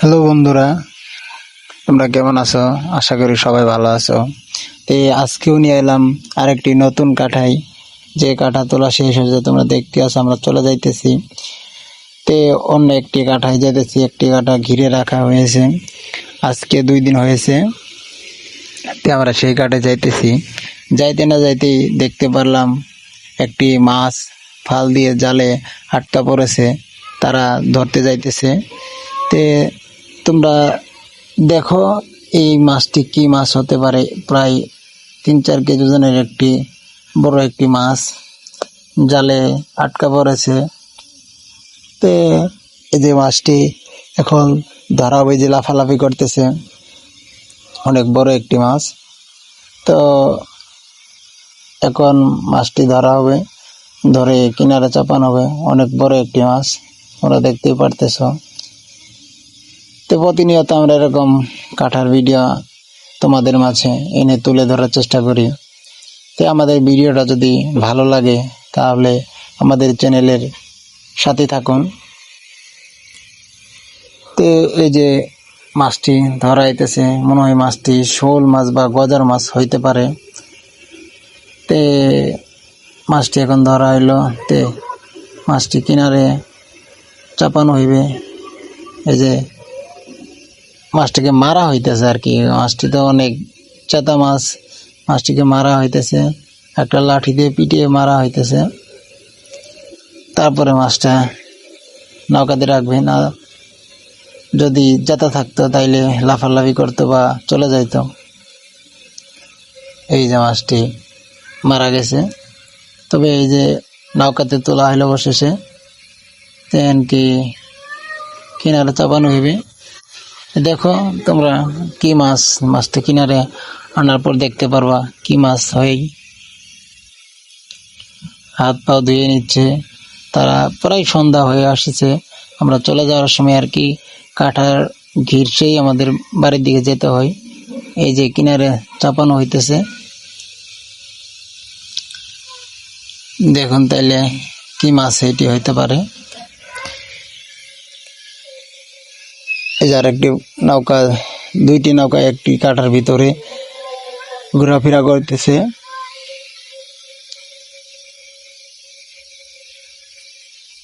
Hello বন্ধুরা, তোমরা কেমন আছো? আশা করি সবাই ভালো আছো। তো আজকেও নিয়ে এলাম আরেকটি নতুন কাঠাই। যে কাঠা তোলা শেষ হয়েছে, তোমরা দেখতে আছো, আমরা চলে যাইতেছি। তে অন্য একটি কাঠায় যেতেছি একটি কাঠা ঘিরে রাখা হয়েছে। আজকে দুই দিন হয়েছে। তে আমরা সেই কাঠে যাইতেছি। যাইতে না যাইতেই দেখতে পারলাম, একটি মাছ ফাল দিয়ে জালে আটকা পড়েছে। তারা ধরতে যাইতেছে। তে তোমরা দেখো এই মাছটি কি মাছ হতে পারে। প্রায় তিন চার কেজি ওজনের একটি, বড় একটি মাছ। জালে আটকা পড়েছে। তে এই যে মাছটি এখন ধরা হবে যে লাফালাফি করতেছে, অনেক বড় একটি মাছ। তো এখন মাছটি ধরা হবে, ধরে কিনারে চাপানো হবে। অনেক বড় একটি মাছ, তোমরা দেখতেই পারতেছ। তো প্রতিনিয়ত আমরা এরকম কাঠার ভিডিও তোমাদের মাঝে এনে তুলে ধরার চেষ্টা করি। তো আমাদের ভিডিওটা যদি ভালো লাগে, তাহলে আমাদের চ্যানেলের সাথে থাকুন। তো এই যে মাছটি ধরা হইতেছে, মনে হয় মাছটি শোল মাছ বা গজার মাছ হইতে পারে। তে মাছটি এখন ধরা হইল, তে মাছটি কিনারে চাপানো হইবে। এই যে মাছটিকে মারা হইতেছে আর কি। মাছটি তো অনেক চেতা মাছ, মাছটিকে মারা হইতেছে, একটা লাঠি দিয়ে পিটিয়ে মারা হইতেছে। তারপরে মাছটা নৌকাতে রাখবে না যদি জেতা থাকতো তাইলে লাফালাফি করতো বা চলে যাইত। এই যে মাছটি মারা গেছে। তবে এই যে নৌকাতে তোলা হইল অবশেষে তেন কি কিনারে চাপানো হইবে। দেখো তোমরা কি মাছ, মাছটা কিনারে আনার পর দেখতে পারবা কি মাছ হয়। হাত পা ধুয়ে নিচ্ছে। তারা প্রায় সন্ধ্যা হয়ে আসছে। আমরা চলে যাওয়ার সময় আর কি কাঠার ঘিরছেই আমাদের বাড়ির দিকে যেতে হয়। এই যে কিনারে চাপানো হইতেছে। দেখুন তাইলে কি মাছ এটি হইতে পারে। এই একটি নৌকা, দুইটি নৌকা, একটি কাঠার ভিতরে ঘোরাফেরা করতেছে।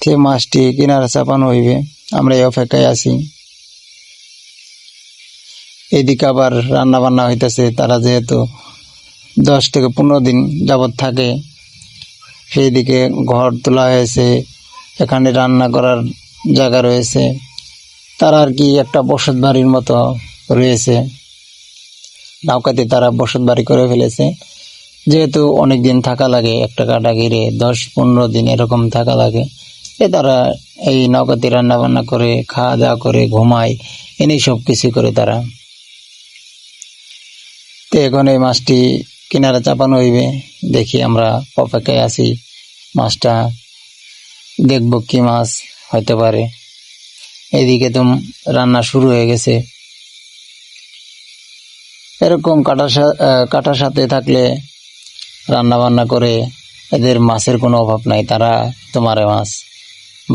সে মাছটি কিনারা চাপানো হইবে, আমরা এই অপেক্ষায় আছি। এদিকে আবার রান্না বান্না হইতেছে, তারা যেহেতু দশ থেকে পনেরো দিন যাবৎ থাকে সেই দিকে ঘর তোলা হয়েছে, এখানে রান্না করার জায়গা রয়েছে। তারা আর কি একটা বসত বাড়ির মতো রয়েছে। নৌকাতে তারা বসত বাড়ি করে ফেলেছে। যেহেতু অনেক দিন থাকা লাগে, একটা কাটা ঘিরে দশ পনেরো দিন এরকম থাকা লাগে, এ তারা এই নৌকাতে রান্না বান্না করে খাওয়া দাওয়া করে, ঘুমায় এনেই সব কিছু করে তারা। তো এখন এই মাছটি কিনারে চাপানো হইবে। দেখি আমরা অপেক্ষায় আছি। মাছটা দেখব কি মাছ হইতে পারে। এদিকে তো রান্না শুরু হয়ে গেছে। এরকম কাটার কাটার সাথে থাকলে রান্না বান্না করে এদের মাছের কোনো অভাব নাই, তারা তোমারে মাছ,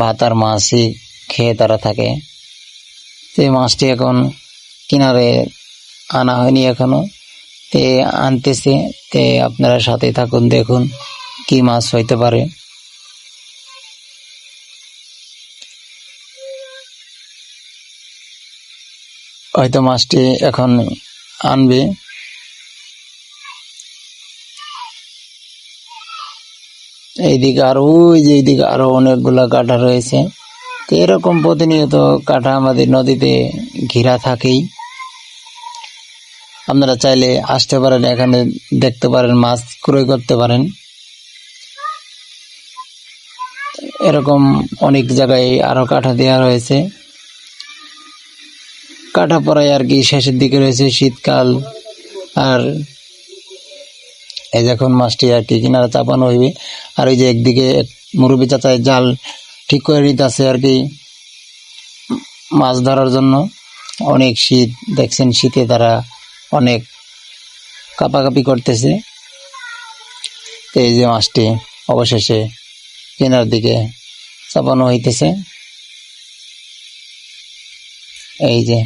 ভাত আর মাছই খেয়ে তারা থাকে। তো এই মাছটি এখন কিনারে আনা হয়নি এখনও। তে আনতেছে, তে আপনারা সাথে থাকুন, দেখুন কি মাছ হইতে পারে। হয়তো মাছটি এখন আনবে। এইদিকে আর, ওই যে এইদিকে আরও অনেকগুলা কাঠা রয়েছে। তো এরকম প্রতিনিয়ত কাঠা আমাদের নদীতে ঘেরা থাকেই। আপনারা চাইলে আসতে পারেন, এখানে দেখতে পারেন, মাছ ক্রয় করতে পারেন। এরকম অনেক জায়গায় আরও কাঠা দেওয়া রয়েছে। কাঠা পড়ায় আর কি, শেষের দিকে রয়েছে শীতকাল। আর এই যখন মাছটি আর কি কিনারা চাপানো হইবে। আর ওই যে একদিকে এক মুরব্বী চাচায় জাল ঠিক করে নিতে নিতেছে আর কি মাছ ধরার জন্য। অনেক শীত, দেখছেন শীতে তারা অনেক কাপাকাপি করতেছে। তো এই যে মাছটি অবশেষে কেনার দিকে চাপানো হইতেছে। এই যে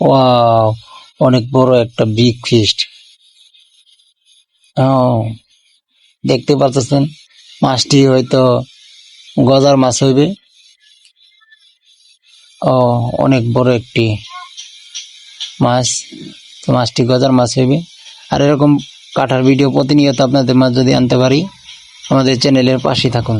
ওয়াও অনেক বড় একটা বিগ ফিস্ট দেখতে পাচ্ছেন, মাছটি হয়তো গজার মাছ হইবে ও, অনেক বড় একটি মাছ, তো মাছটি গজার মাছ হইবে আর এরকম কাটার ভিডিও প্রতিনিয়ত আপনাদের মাছ যদি আনতে পারি, আমাদের চ্যানেলের পাশে থাকুন।